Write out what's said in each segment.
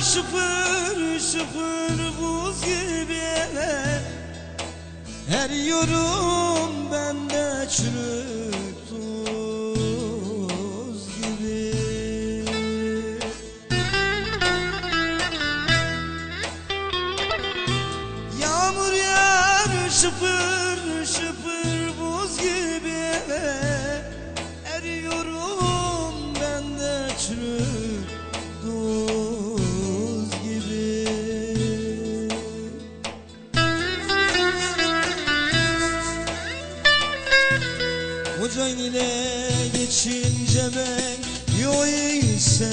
şıfır şıfır buz gibi Eriyorum ben de çürük tuz gibi. Yağmur yağar şıpır Kocan ile geçince ben yok ise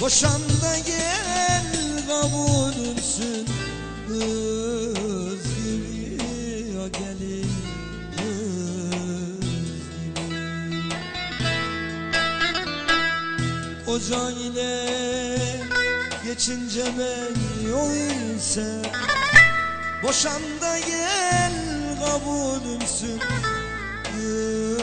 Boşan da gel kabulümsün Kız gibi o gelin Kocan ile geçince ben yok ise Boşan da gel kabulümsün you.